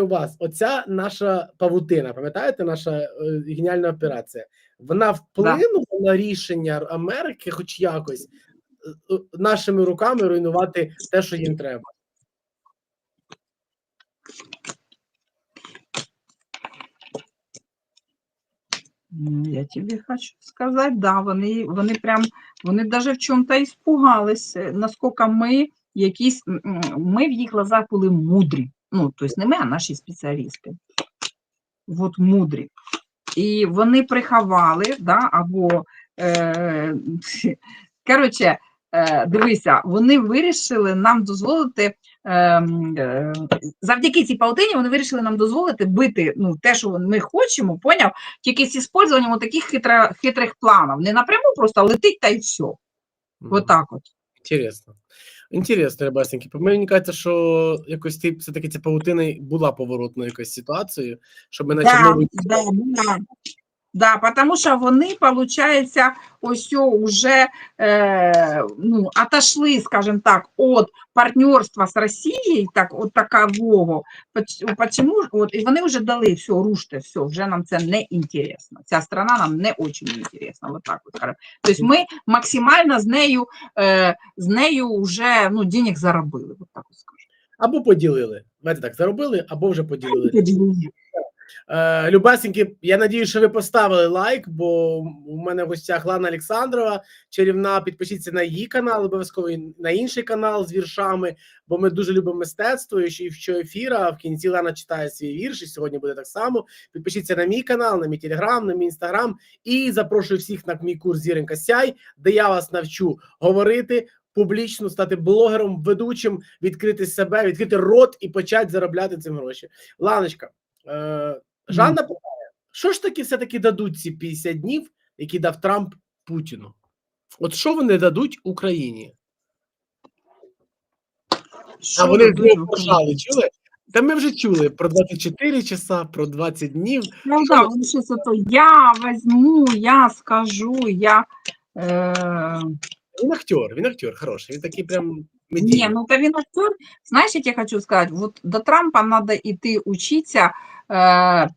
у вас оця наша павутина, пам'ятаєте, наша е, геніальна операція? Вона вплинула на рішення Америки, хоч якось е, е, нашими руками руйнувати те, що їм треба. Я тебе хочу сказать, да, вони, вони прям, вони даже в чому-то іспугались, е, наскільки ми якісь, ми в їх глазах були мудрі. Ну, тобто не ми, а наші спеціалісти. От мудрі. І вони приховали, да, або, е, коротше, е, дивися, вони вирішили нам дозволити, ем, е, завдяки цій паутині вони вирішили нам дозволити бити ну, те, що ми хочемо, поняв? Тільки з используванням таких хитро, хитрих планів. Не напряму просто летить та й все. Вот так от. Інтересно. Інтересно, ребасненьки. Мені кажеться, що якось ти все-таки ця паутина була поворотною якоюсь ситуацією, щоб ми наче Да, новий да, да. Да, потому що вони, получается, ось уже э, ну, отошли, скажем так, от партнерства з Росією, так, от такового, почему, от, і вони вже дали, все, руште, все, вже нам це не інтересно. Ця страна нам не очень інтересна, вот так от. скажем. Тобто ми максимально з нею, е, з нею вже, ну, денег заробили, вот так от скажу. або поділили. Знаєте, так, заробили, або вже поділили. Е, я надію, що ви поставили лайк, бо у мене в гостях Лана Олександрова, чарівна. Підпишіться на її канал, обов'язково на інший канал з віршами, бо ми дуже любимо мистецтво. І що ефіра. В кінці Лана читає свій вірш, і сьогодні буде так само. Підпишіться на мій канал, на мій телеграм, на мій інстаграм. І запрошую всіх на мій курс Зіренька Сяй, де я вас навчу говорити. Публічно стати блогером, ведучим, відкрити себе, відкрити рот і почати заробляти цим гроші. Ланочка, Жанна питає, що ж таки все-таки дадуть ці 50 днів, які дав Трамп Путіну? От що вони дадуть Україні? А Що вони дадуть знову Україні? пожали, чули? Та ми вже чули про 24 часа, про 20 днів. Ну да, он сейчас это я возьму, я скажу, я... Э, Він актер, він актер хороший, він такий прям не, медійний. ну это він актер. Знаешь, я тебе хочу сказать, вот до Трампа надо идти учиться, э,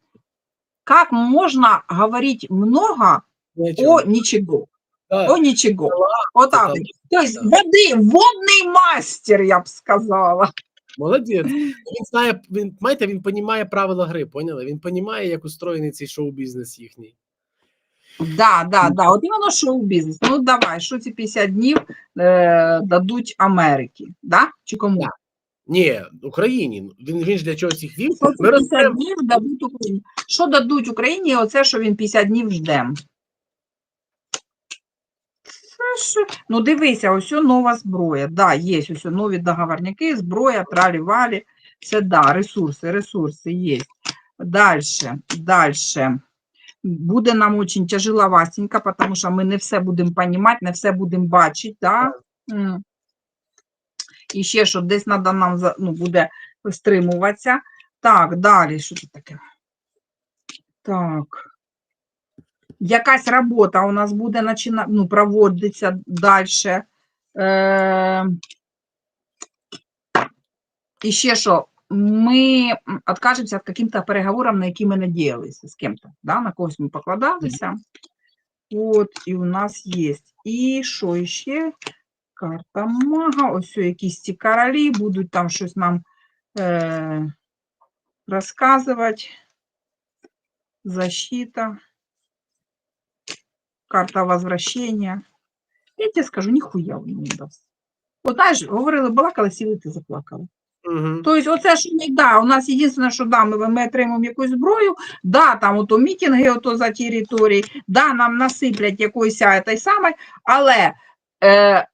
как можно говорить много Ні о чому. о ничего. Да, О ничего. Вот так. там, вот. То есть да. воды, водный мастер, я бы сказала. Молодець. Він знає, він, знаєте, він понімає правила гри, поняли? Він понімає, як устроєний цей шоу-бізнес їхній. Да, да, да. От іменно шоу-бізнес. Ну давай, що ці 50 днів е, дадуть Америки, да? Чи кому? Да. Ні, Україні. Він, він ж для чогось їх вів. Що Ми 50 розберемо. днів дадуть Україні? Що дадуть Україні? Оце, що він 50 днів жде. Це? Ну, дивися, ось нова зброя. Да, є ось нові договорняки, зброя, тралі-валі. Це да, ресурси, ресурси є. Дальше, дальше. Буде нам очень тяжеловастенько, тому що ми не все будемо розуміти, не все будемо бачити, да? І ще що десь треба нам ну, буде стримуватися. Так, далі, що це таке? Так. Якась робота у нас буде начина... ну, проводитися далі. Е... І ще що? Ми м, откажемося від каким-то переговорам, на які ми надіялися з ким-то. Да? На когось ми покладалися. От, і у нас є. І що ще? Карта мага. Ось якісь ці королі будуть там щось нам е, розказувати. Защита. Карта возвращения. Я тебе скажу, ніхуя воно не дасть. От знаєш, говорили, балакали, сіли, ти заплакала. Угу. Тобто, оце ж не да, у нас єдине, що да, ми, ми отримуємо якусь зброю, да, там ото мітинги ото за території, да, нам насиплять якоїсь а, той самий, але, е,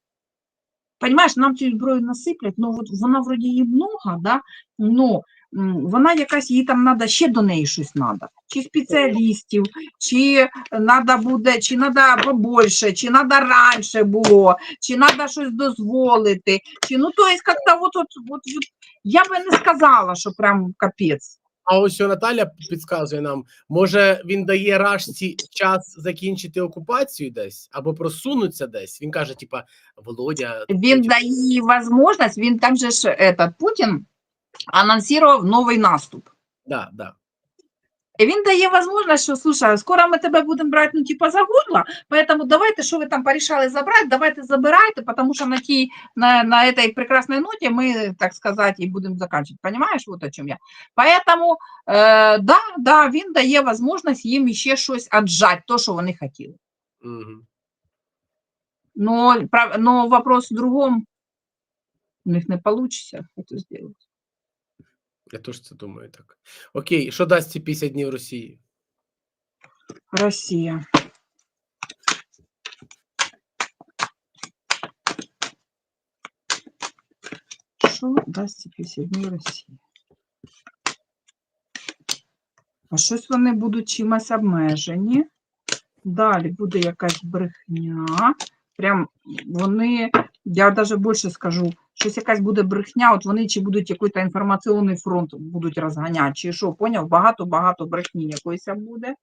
понимаєш, нам цю зброю насиплять, ну от вона вроді її много, да, м, вона якась, їй там треба, ще до неї щось треба, чи спеціалістів, чи треба буде, чи треба побольше, чи треба раніше було, чи треба щось дозволити, чи, ну, то есть, как-то вот, вот, вот, вот я би не сказала, що прям капець. А ось що Наталя підказує нам, може він дає Рашці час закінчити окупацію десь або просунуться десь. Він каже, типа, Володя, Він дає їй можливість, він там же ж этот, Путін анонсував новий наступ. Да, да. І він дає можливість, що слушай, скоро ми тебе будемо брати, ну, типа, за горло, поэтому давайте, що ви там порішали забрати, давайте забирайте, тому що на тій, на, на этой прекрасной ноті ми, так сказати, і будемо закінчити. Понимаєш, вот о чому я. Поэтому, е, да, да, він дає можливість їм ще щось отжать, то, що вони хотіли. Угу. Но, прав- но вопрос в другом. У них не получится это сделать. Я теж це думаю так. Окей, що дасть ці 50 днів Росії? Россия. Що дасть ці 50 днів Росії? А щось вони будуть чимось обмежені. Далі буде якась брехня. Прям вони, я навіть більше скажу, щось якась буде брехня, от вони чи будуть якийсь інформаційний фронт будуть розганяти, чи що, поняв? Багато-багато брехні якоїсь буде.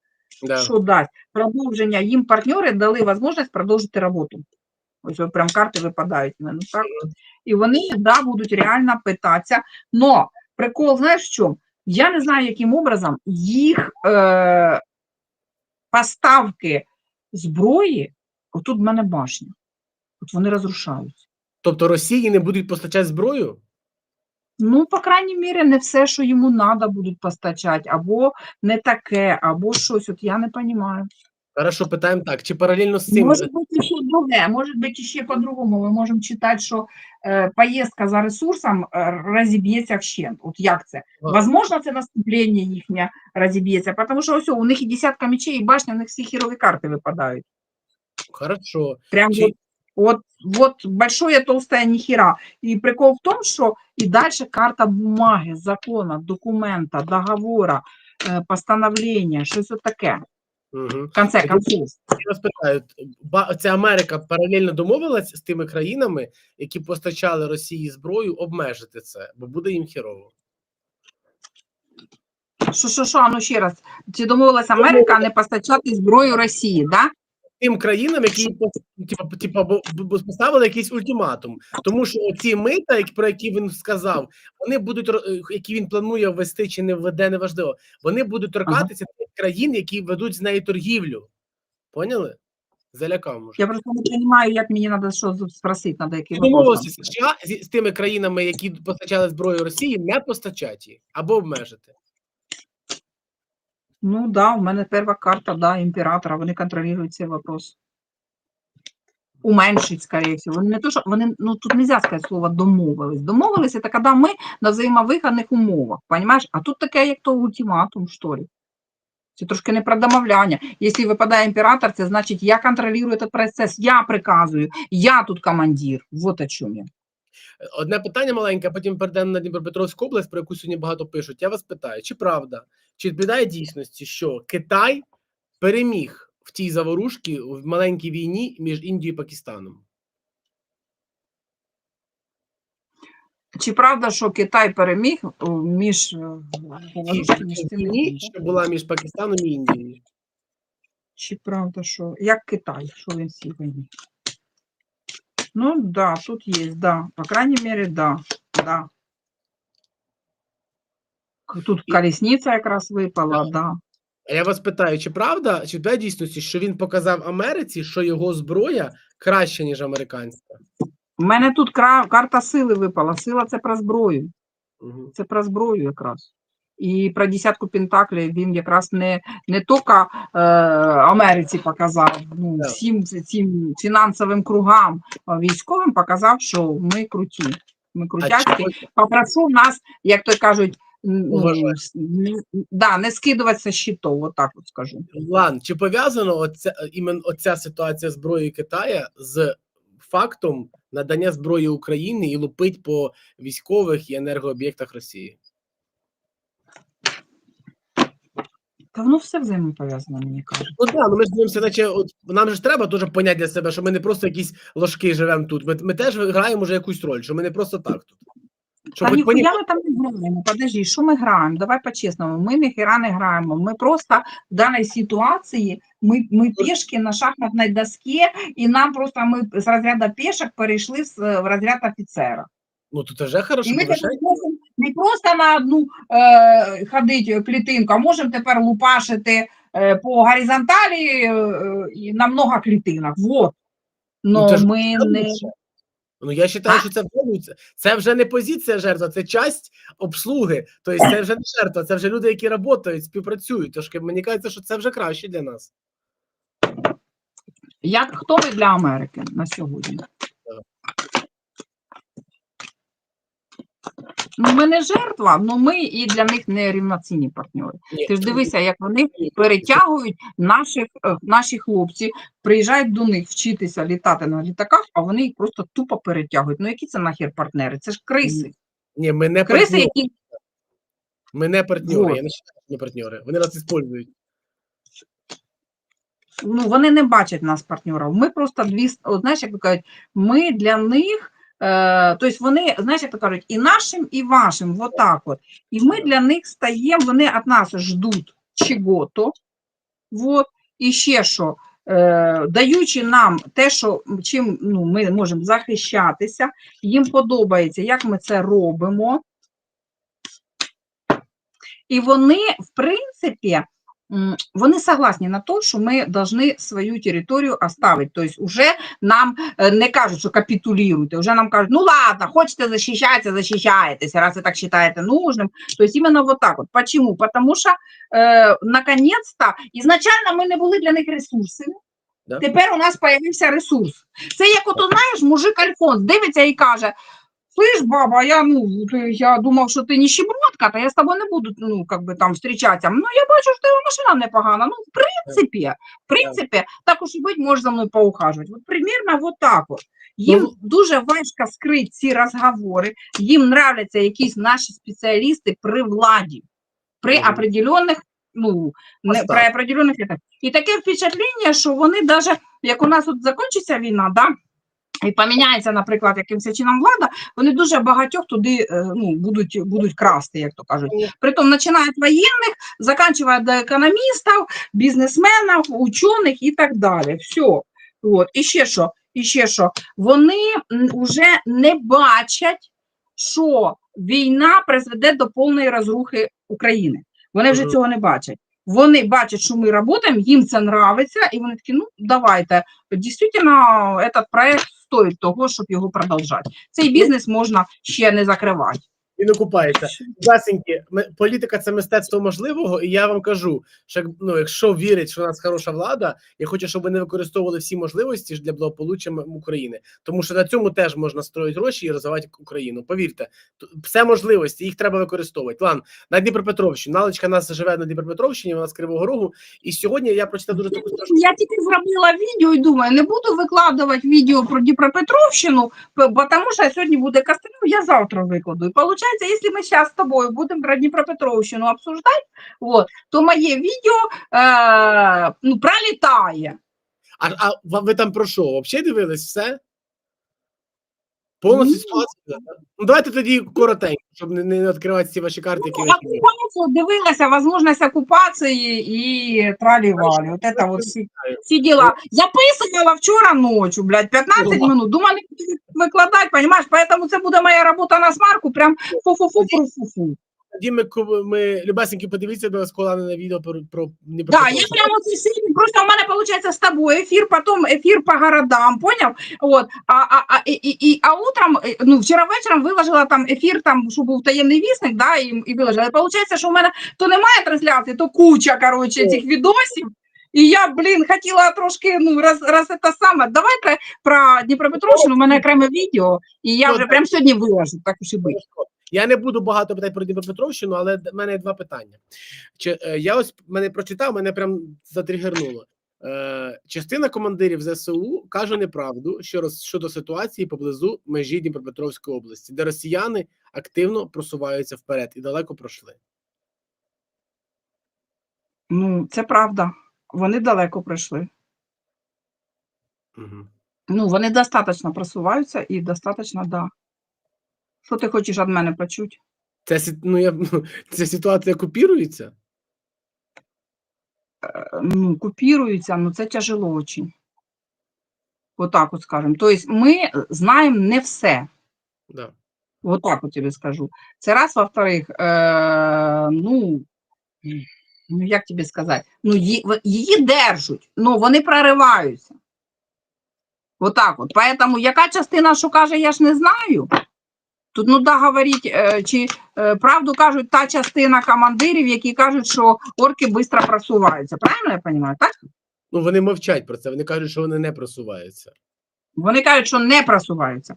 Да. Що дасть? Продовження. Їм партнери дали можливість продовжити роботу. Ось прям карти випадають в мене. Так? І вони да, будуть реально питатися. Но прикол, знаєш чому? Я не знаю, яким образом їх е, поставки зброї, отут в мене башня. От вони розрушаються. Тобто Росії не будуть постачати зброю? Ну, по крайній мірі, не все, що йому треба, будуть постачати, або не таке, або щось. От я не розумію. Хорошо, питаємо так. Чи паралельно з цим Может быть, еще другое, может быть, еще по-другому. Мы можем читать, что э, поездка за ресурсом э, розіб'ється вщент. От як це? Возможно, це наступлення їхнє розіб'ється, тому що ось у них і десятка мечей, і башня, у них всі хірові карти випадають. хорошо. Прям Чи- вот, вот, большое толстое нихера. И прикол в том, что и дальше карта бумаги, закона, документа, договора, э, постановления, щось от таке. Угу. В конце концов. Питаю, ця Америка паралельно домовилась з тими країнами, які постачали Росії зброю, обмежити це, бо буде їм херово. Що, що, що, ну ще раз. Чи домовилась Америка не постачати зброю Росії, да? Тим країнам, які типу, типу, поставили якийсь ультиматум, тому що ці мита, про які він сказав, вони будуть які він планує ввести чи не введе, неважливо. Вони будуть торкатися тих країн, які ведуть з нею торгівлю. Поняли? Залякав може. Я просто не розумію, як мені треба що спросити, вопрос. Домовилися США з, з тими країнами, які постачали зброю Росії, не постачати її або обмежити. Ну да, у мене перша карта, да, імператора, вони контролюють цей вопрос. Уменшить, скорее всего. Вони не то, що вони, ну тут нельзя сказати слово домовились. Домовились, це коли ми на взаємовигідних умовах, понимаешь? А тут таке, як то ультиматум, що ли. Це трошки не про домовляння. Якщо випадає імператор, це значить, я контролюю цей процес, я приказую, я тут командир. Вот о чому я. Одне питання маленьке, потім перейдемо на Дніпропетровську область, про яку сьогодні багато пишуть. Я вас питаю, чи правда, чи відповідає дійсності, що Китай переміг в тій заворушці в маленькій війні між Індією і Пакистаном? Чи правда, що Китай переміг між, е, між війні, що була між Пакистаном і Індією? Чи правда, що як Китай, що він цій війні? Ну, да, тут є, да. По крайней мере, да. да. Тут колесниця якраз випала, Да. да. А я вас питаю, чи правда, чи відповідає дійсності, що він показав Америці, що його зброя краща, ніж американська? У мене тут кра- карта сили випала. Сила це про зброю. Угу. Це про зброю якраз. І про десятку пентаклів він якраз не, не тільки е, Америці показав, ну, всім цим фінансовим кругам військовим показав, що ми круті. Ми чи, Попрошу нас, як то кажуть, ну, Уважати. с- не, да, не скидуватися щитов, отак от скажу. Лан, чи пов'язано оця, іменно оця ситуація зброї Китая з фактом надання зброї Україні і лупить по військових і енергооб'єктах Росії? Та воно все взаємопов'язано, мені кажуть. Ну так, ну ми ж дивимося, наче от нам же ж треба дуже поняти для себе, що ми не просто якісь ложки живемо тут. Ми, ми теж граємо вже якусь роль, що ми не просто так тут. Щоб Та ніхуя ми там не граємо. Подожди, що ми граємо? Давай по-чесному. Ми ніхера не граємо. Ми просто в даній ситуації ми, ми пішки на шахматній доскі, і нам просто ми з розряду пішок перейшли в, розряд офіцера. Ну тут вже хорошо, І ми тепер можемо не просто на одну е, ходить клітинку, а можемо тепер лупашити е, по горизонталі е, е, на много клітинок. Вот. Ну, Но ж ми не... Ну, я вважаю, що це, вже- це, це вже не позиція жертва, це часть обслуги. Тобто це вже не жертва, це вже люди, які працюють, співпрацюють. Тож мені кажеться, що це вже краще для нас. Як, хто ви для Америки на сьогодні? Ну, ми не жертва, але ми і для них не рівноцінні партнери. Ні, Ти ж дивися, як вони перетягують наших, е, наші хлопці, приїжджають до них вчитися літати на літаках, а вони їх просто тупо перетягують. Ну які це нахер партнери? Це ж криси. Ні, ми не Криси, партнери. які Ми не партнери. Вот. Я не що партнери. Вони нас використовують. ну, вони не бачать нас партнерів. Ми просто дві, знаєш, як кажуть, ми для них, тобто вони, знаєш, як то кажуть, і нашим, і вашим, вот так от. І ми для них стаємо, вони від нас ждуть чого-то, вот, і ще що, е, даючи нам те, що чим ну, ми можемо захищатися, їм подобається, як ми це робимо. І вони, в принципі, вони согласні на те, що ми повинні свою територію оставити. Тобто, вже нам е, не кажуть, що капітулюйте, вже нам кажуть, ну ладно, хочете захищатися, захищаєтеся, раз ви так вважаєте нужним. Тобто, іменно вот так от. Почему? Потому що, е, наконець-то, ізначально ми не були для них ресурсами, Да. тепер у нас з'явився ресурс. Це як ото, знаєш, мужик Альфонс дивиться і каже, Слышь, баба, я, ну, ты- я думав, що ти нищебродка, то я з тобою не буду, ну, как би там зустрічатися. Ну, я бачу, що тебе машина непогана. Ну, в принципі, в принципі, так уж і бути, можеш за мною поухажувати. От примерно вот так от. Їм Ну, дуже важко скрити ці розговори, їм нравляться якісь наші спеціалісти при владі, при определенних, ну, не, при определенних. І таке впечатлення, що вони даже, як у нас от закінчиться війна, да, і поміняється, наприклад, якимось чином влада, вони дуже багатьох туди е, ну, будуть, будуть красти, як то кажуть. Притом починають воєнних, закінчує до економістів, бізнесменів, учених і так далі. Все. От. І ще що? І ще що? Вони вже не бачать, що війна призведе до повної розрухи України. Вони вже цього не бачать. Вони бачать, що ми працюємо, їм це нравиться, і вони такі, ну давайте. Дійсно, этот проект стоїть того, щоб його продовжати. Цей бізнес можна ще не закривати. Він окупається. Власеньки, ми- політика це мистецтво можливого, і я вам кажу, що ну, якщо вірять, що у нас хороша влада, я хочу, щоб вони використовували всі можливості для благополуччя України. Тому що на цьому теж можна строїти гроші і розвивати Україну. Повірте, все можливості, їх треба використовувати. Лан, на Дніпропетровщині. Налечка нас живе на Дніпропетровщині, вона з Кривого Рогу. І сьогодні я прочитав дуже таку страшну. Я тільки зробила відео і думаю, не буду викладувати відео про Дніпропетровщину, бо тому що сьогодні буде Костелів, я завтра викладу. І виходить, якщо ми зараз з тобою будемо про Дніпропетровщину обсуждать, вот, то моє видео э, ну, пролетает. А, а ви там про що? Взагалі дивились все? Повністю Ні. Ну давайте тоді коротенько, щоб не, не відкривати ці ваші карти, які ви Ну, оккупацию дивилася, возможность оккупации и трали-вали. Вот это вот всі, всі діла. Записувала вчора ночью, блядь, 15 Ну, минут. Думали, викладати, понимаешь? Поэтому це буде моя робота на смарку, прям фу-фу-фу, фу-фу-фу. Тоді ми, ми любесеньки, подивіться до сколани на відео про, про Да, я прямо це сьогодні, просто у мене виходить з тобою ефір, потім ефір по городам, поняв? От, а, а, а, і, і, а утром, е, ну, вчора вечором виложила там ефір, там, що був таємний вісник, да, і, і виложила. Виходить, що у мене то немає трансляції, то куча, коротше, цих відосів. І я, блін, хотіла трошки, ну, раз, раз це саме, давайте про Дніпропетровщину, у мене окреме відео, і я вже прямо сьогодні виложу, так уж і бить. Я не буду багато питати про Дніпропетровщину, але в мене є два питання. Чи, е, я ось мене прочитав, мене прям затригернуло. Е, частина командирів ЗСУ каже неправду щодо ситуації поблизу межі Дніпропетровської області, де росіяни активно просуваються вперед і далеко пройшли. Ну, це правда. Вони далеко прийшли. Угу. Ну, вони достатньо просуваються і достатньо, да. Що ти хочеш від мене почути? Ця, ну, я, ну, ця ситуація купірується. Е, Ну, купіруються, ну це тяжело очень. Отак от скажемо. Тобто ми знаємо не все. Да. Вот так вот тебе скажу. Це раз, во-вторых, е, ну, ну, як тобі сказати, ну, її держать, ну, вони прориваються. Отак от. Поэтому яка частина, що каже, я ж не знаю. Тут ну да говорить, е, чи е, правду кажуть та частина командирів, які кажуть, що орки швидко просуваються. Правильно я розумію? Так? Ну вони мовчать про це. Вони кажуть, що вони не просуваються. Вони кажуть, що не просуваються.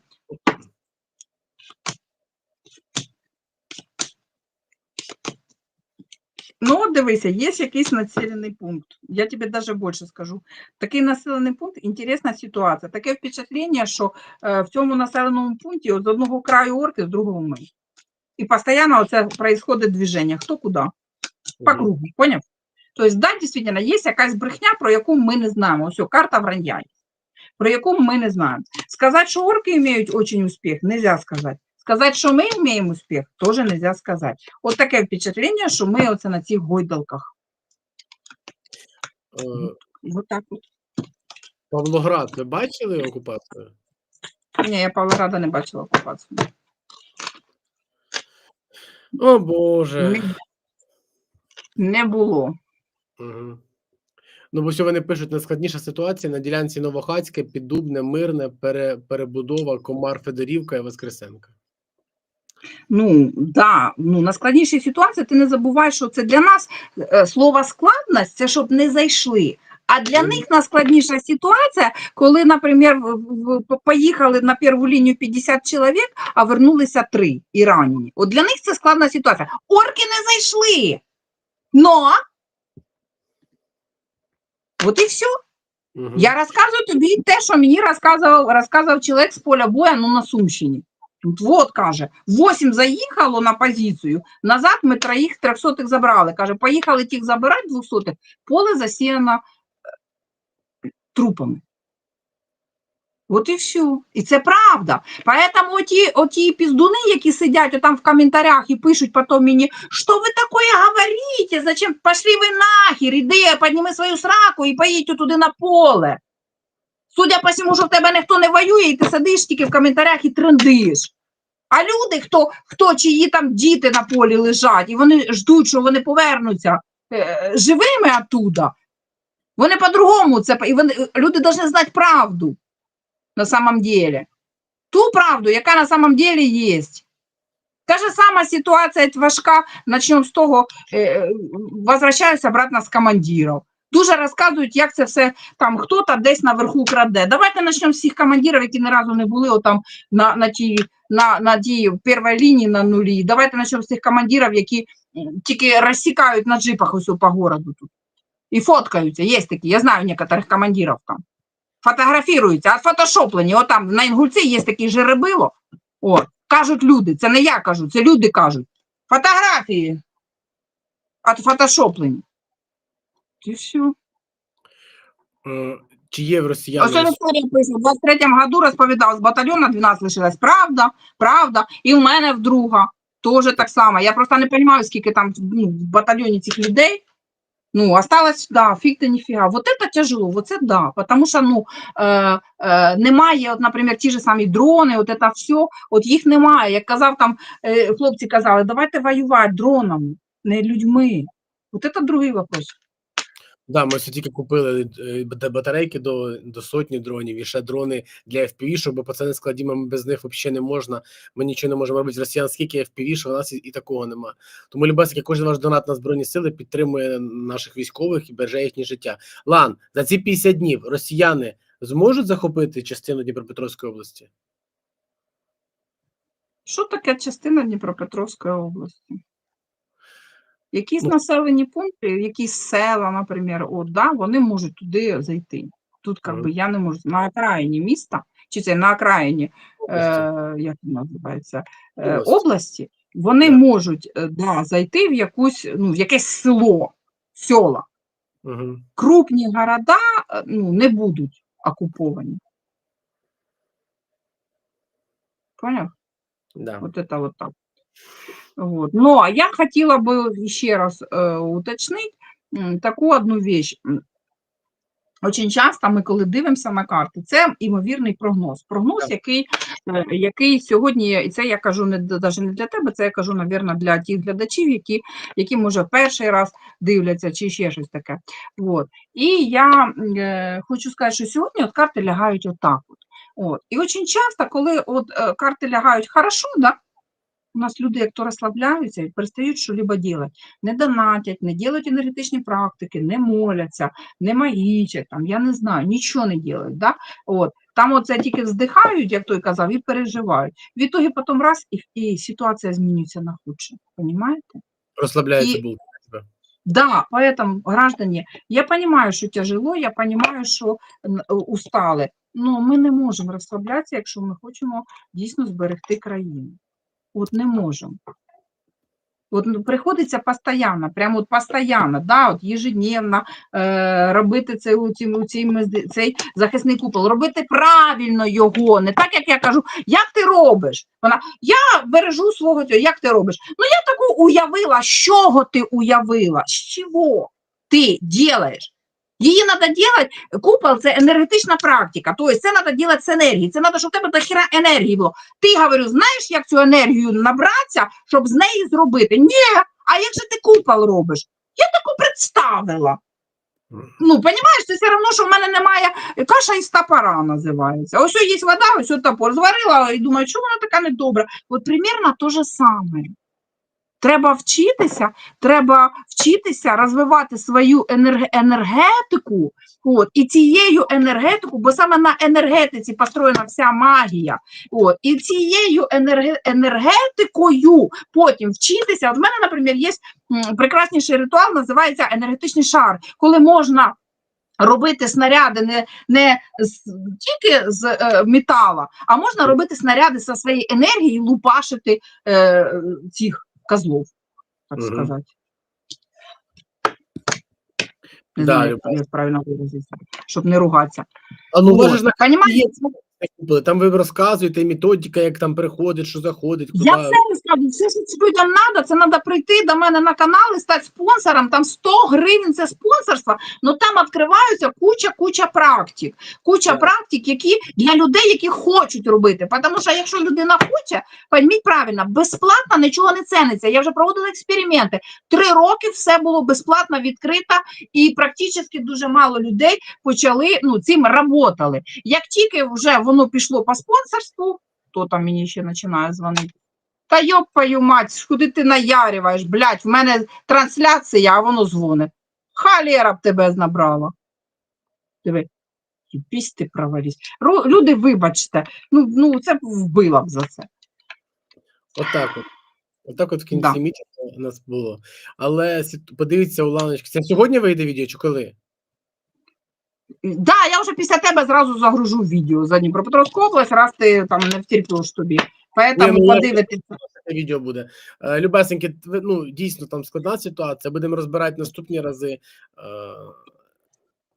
Ну, дивися, є якийсь населений пункт. Я тобі навіть більше скажу. Такий населений пункт, інтересна ситуація. Таке впечатлення, що е, в цьому населеному пункті от з одного краю орки, з другого ми. І постійно це происходит движення. Хто куди? По кругу, поняв? Тобто, да, дійсно, є якась брехня, про яку ми не знаємо. Ось карта вранья, про яку ми не знаємо. Сказати, що орки мають дуже успіх, нельзя сказати. Сказати, що ми маємо успіх, теж нельзя сказати. От таке впечатлення, що ми оце на цих гойдалках. Е, Вот так от. Павлоград, ви бачили окупацію? Ні, я Павлограда не бачила окупацію. О Боже. Не, не було. Угу. Ну, бо вони пишуть, найскладніша ситуація на ділянці Новохацьке, Піддубне, Мирне, пере, перебудова, Комар, Федорівка і Воскресенка. Ну, да, ну, на складнішій ситуації ти не забувай, що це для нас е, слово складність, це щоб не зайшли. А для них найскладніша ситуація, коли, наприклад, поїхали на першу лінію 50 чоловік, а вернулися 3 і ранені. От для них це складна ситуація. Орки не зайшли. Но от і все. Угу. Я розказую тобі те, що мені розказував, розказував чоловік з поля бою, ну на Сумщині. Тут вот каже, 8 заїхало на позицію, назад ми троїх трьохсотих забрали. Каже, поїхали тих забирати двохсотих, поле засіяно е, трупами. От і все. І це правда. Поэтому оті, оті піздуни, які сидять отам в коментарях і пишуть потім мені, що ви таке говорите, зачем пошли ви нахер, іди, підніми свою сраку і поїдь туди на поле. Судя по всьому, що в тебе ніхто не воює, і ти сидиш тільки в коментарях і трендиш. А люди, хто, хто чиї там діти на полі лежать, і вони ждуть, що вони повернуться е, живими оттуда, вони по-другому це, і вони, люди повинні знати правду на самом деле. Ту правду, яка на самом деле є. Та же сама ситуація важка, начнемо з того, е, возвращаюся обратно з командирів. Дуже розказують, як це все там хто-то десь наверху краде. Давайте почнемо з всіх командирів, які ні разу не були отам на, на тій на, на тій першій лінії на нулі. Давайте почнемо з тих командирів, які тільки розсікають на джипах ось по городу тут. І фоткаються. Є такі, я знаю некоторих командирів там. Фотографіруються, отфотошоплені. От там на Інгульці є такі жеребило. От, кажуть люди, це не я кажу, це люди кажуть. Фотографії. Отфотошоплені. І все. Чи є в росіян? Ось історія пише, в 23-му году розповідав, з батальйона 12 лишилась. Правда, правда. І в мене в друга теж так само. Я просто не розумію, скільки там ну, в батальйоні цих людей. Ну, осталось, да, фиг ты нифига. Вот это тяжело, вот це да, потому що, ну, е, е, немає, от, наприклад, ті ж самі дрони, от це все, от їх немає. Як казав там, е, хлопці казали, давайте воювати дронами, не людьми. От це другий вопрос. Да, ми тільки купили е, бата- батарейки до, до сотні дронів і ще дрони для FPV, щоб пацани складімо, ми без них взагалі не можна. Ми нічого не можемо робити. Росіян скільки FPV, що в нас і, і такого нема. Тому любесики, кожен ваш донат на збройні сили підтримує наших військових і береже їхнє життя. Лан, за ці 50 днів росіяни зможуть захопити частину Дніпропетровської області? Що таке частина Дніпропетровської області? Якісь Ну. населені пункти, якісь села, наприклад, от, да, вони можуть туди зайти. Тут как би, я не можу на окраїні міста, чи це на окраїні, е, як називається, е, Області. вони Да. можуть е, да, зайти в якусь, ну, в якесь село, села. Угу. Крупні города е, ну, не будуть окуповані. Поняв? Да. Вот это вот так. Вот. Но я хотела бы еще раз э, уточнить м, таку одну вещь. Очень часто ми, коли дивимося на карти, це імовірний прогноз. Прогноз, який е, який сьогодні, і це я кажу не навіть не для тебе, це я кажу, напевно, для тих глядачів, які, які може перший раз дивляться, чи ще щось таке. От. І я е, хочу сказати, що сьогодні от карти лягають отак. От. От. І дуже часто, коли от, е, карти лягають хорошо, да, у нас люди, як то розслабляються і перестають що-либо робити. Не донатять, не роблять енергетичні практики, не моляться, не магічать, там, я не знаю, нічого не роблять. Да? От. Там оце тільки вздихають, як той казав, і переживають. В ітогі потім раз, і, і ситуація змінюється на худше. Понимаете? Розслабляється І-. Да, поэтому, граждане, я понимаю, що тяжело, я понимаю, що е, устали, але ми не можемо розслаблятися, якщо ми хочемо дійсно зберегти країну. От не можемо. От ну, приходиться постійно, прямо от постійно, да, от ежедневно е, робити цей, мезди- цей захисний купол, робити правильно його, не так, як я кажу, як ти робиш? Вона, я бережу свого цього, як ти робиш? Ну, я таку уявила, з чого ти уявила, з чого ти робиш? Її треба робити, купол це енергетична практика, тобто це треба робити з енергії, це треба, щоб в тебе до хіра енергії було. Ти, говорю, знаєш, як цю енергію набратися, щоб з неї зробити? Ні, а як же ти купол робиш? Я таку представила. Ну, розумієш, це все одно, що в мене немає каша із топора називається. Ось є вода, ось топор. Зварила і думаю, що вона така недобра. От примірно те же саме. Треба вчитися, треба вчитися розвивати свою енерг- енергетику. От, і цією енергетику, бо саме на енергетиці построєна вся магія. От, і цією енерге- енергетикою потім вчитися. От в мене, наприклад, є прекрасніший ритуал, називається енергетичний шар, коли можна робити снаряди не, не з, тільки з е, метала, а можна робити снаряди зі своєї енергії лупашити е, цих козлов, так угу. сказать. Не Да, знаю, я як правильно виразитися, щоб не ругатися. А ну Вот, можеш на понімаєте? є купили, там ви розказуєте методика, як там приходить, що заходить, куди. Я все розказую, все, що це людям треба, це треба прийти до мене на канал і стати спонсором. Там 100 гривень це спонсорство, але там відкриваються куча, куча практик. Куча Так. практик, які для людей, які хочуть робити. Тому що якщо людина хоче, пойміть правильно, безплатно нічого не ціниться. Я вже проводила експерименти. Три роки все було безплатно відкрито, і практично дуже мало людей почали ну, цим работали. Як тільки вже воно пішло по спонсорству, хто там мені ще починає дзвонити? Та йопаю мать, куди ти наярюєш, блядь, в мене трансляція, а воно дзвонить. Халера б тебе набрала. Диви, пісь ти провалісь. Ру- Люди, вибачте, ну, ну це вбила б за це. Отак от. Отак от в кінці Да. місяця у нас було. Але подивіться у ланочки. Це сьогодні вийде відео чи коли? Да, я вже після тебе зразу загружу відео за Дніпропетровську область, раз ти там не втерпіш тобі. Поэтому ну, подивитися. Відео буде. Е, Любесеньки, ну дійсно там складна ситуація. Будемо розбирати наступні рази. Е,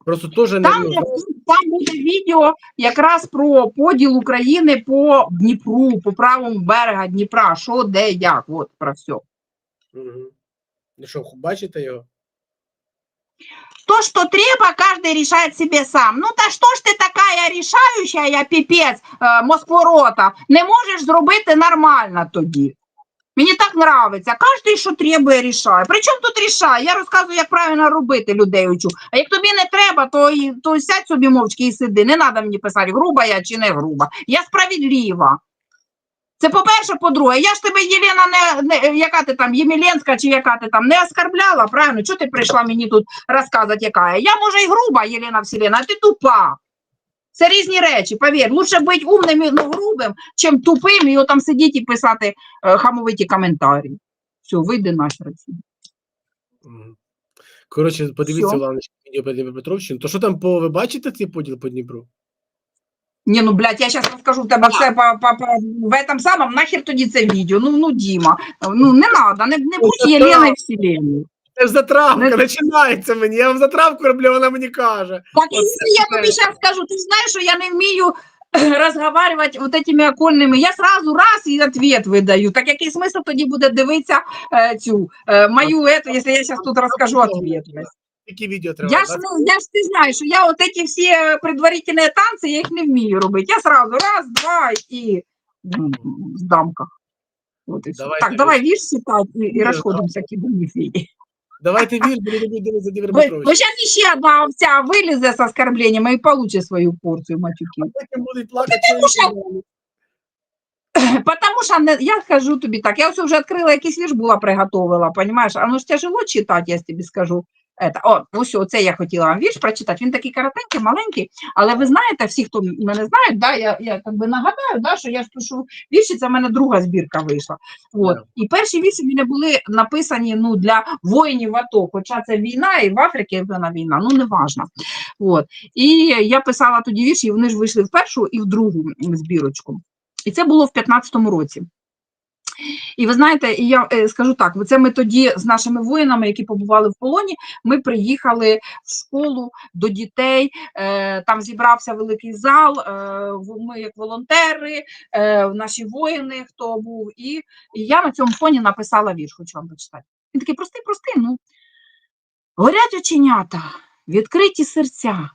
Просто теж не Там, там буде відео якраз про поділ України по Дніпру, по правому берега Дніпра, що, де, як, от про все. Мгм. Ну що, бачите його? То, что треба, каждый решает себе сам. Ну та що ж ти така рішаюча, піпець, е, Москворота, не можеш зробити нормально тоді. Мені так нравиться. Кожен, що требує, рішає. Причому тут рішає? Я розказую, як правильно робити людей учу. А як тобі не треба, то, то сядь собі мовчки і сиди. Не треба мені писати, груба я чи не груба. Я справедлива. Це по-перше, по-друге, я ж тебе, Єлена, не, не яка ти там, Ємеленська чи яка ти там, не оскорбляла, правильно? Чого ти прийшла мені тут розказувати, яка я? Я, може, і груба, Єлена Вселена, а ти тупа. Це різні речі, повір. Лучше бути умним і ну, грубим, чим тупим і отам сидіти і писати е, хамовиті коментарі. Все, вийди нахер. отсюди. Коротше, подивіться Всьо. у ланочки відео по То що там по ви бачите цей поділ по Дніпру? Ні, ну, блядь, я зараз розкажу в тебе все по, по, по, в этом самому, нахер тоді це відео. Ну, ну, Діма, ну, не треба, не, не будь це Єленою Вселеною. Це ж затравка, Не- починається мені. Я вам затравку роблю, вона мені каже. Так, і я тобі зараз скажу, ти знаєш, що я не вмію розговаривати вот этими окольними. Я сразу раз і відповідь видаю. Так який смисл тоді буде дивитися е, цю е, мою ету, якщо я зараз тут розкажу відповідь. Які відео треба? Я ж, ну, я ж ти знаєш, що я от эти всі е, предварительні танці, я їх не вмію робити. Я сразу раз, два і м, в дамках. Вот и всё. Давайте так, давай вірш читать і, і Ні, розходимося кидом ефірі. Давайте вір, бо люди будуть дивитися Дмитро Бо, Петрович. бо зараз ще одна овця вилізе з оскорбленнями і получить свою порцію матюків. Потім будуть плакати. Потому що- Потому що не, я скажу тобі так, я ось вже відкрила якийсь вірш, була приготовила, понімаєш? А ну ж тяжело читати, я тобі скажу. Это, о, ось оце я хотіла вам вірш прочитати. Він такий коротенький, маленький, але ви знаєте, всі, хто мене знають, да, я, я как би нагадаю, да, що я ж пишу вірші, це в мене друга збірка вийшла. От. І перші вірші в мене були написані ну, для воїнів АТО, хоча це війна, і в Африці вона війна, ну не важно. От. І я писала тоді вірші, і вони ж вийшли в першу і в другу збірочку. І це було в 15-му році. І ви знаєте, я е, скажу так: це ми тоді з нашими воїнами, які побували в полоні, ми приїхали в школу до дітей. Е, там зібрався великий зал. Е, ми як волонтери, наші воїни, хто був, і, я на цьому фоні написала вірш, хочу вам прочитати. Він такий простий, простий. Ну горять оченята, відкриті серця,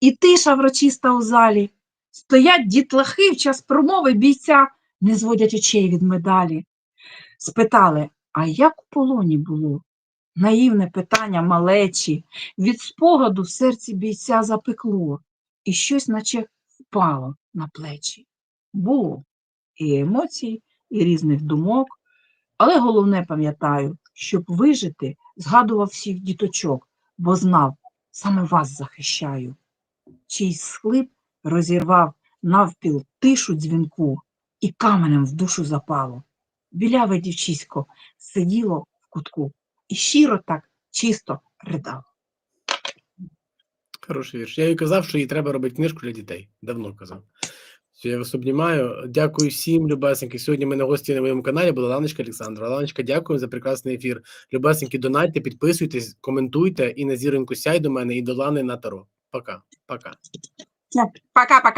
і тиша врочиста у залі. Стоять дітлахи в час промови бійця, не зводять очей від медалі. Спитали, а як у полоні було? Наївне питання малечі, від спогаду в серці бійця запекло, і щось наче впало на плечі. Було і емоцій, і різних думок, але головне пам'ятаю, щоб вижити, згадував всіх діточок, бо знав, саме вас захищаю. Чийсь схлип розірвав навпіл тишу дзвінку і каменем в душу запало. Біляве дівчисько сиділо в кутку і щиро так чисто ридало. Хороший вірш. Я їй казав, що їй треба робити книжку для дітей. Давно казав. Все, я вас обнімаю. Дякую всім, любесеньки. Сьогодні ми на гості на моєму каналі була Ланочка Олександра. Ланочка, дякую за прекрасний ефір. Любесеньки, донайте, підписуйтесь, коментуйте і на зіроньку сяй до мене, і до Лани на Таро. Пока. Пока. Пока-пока.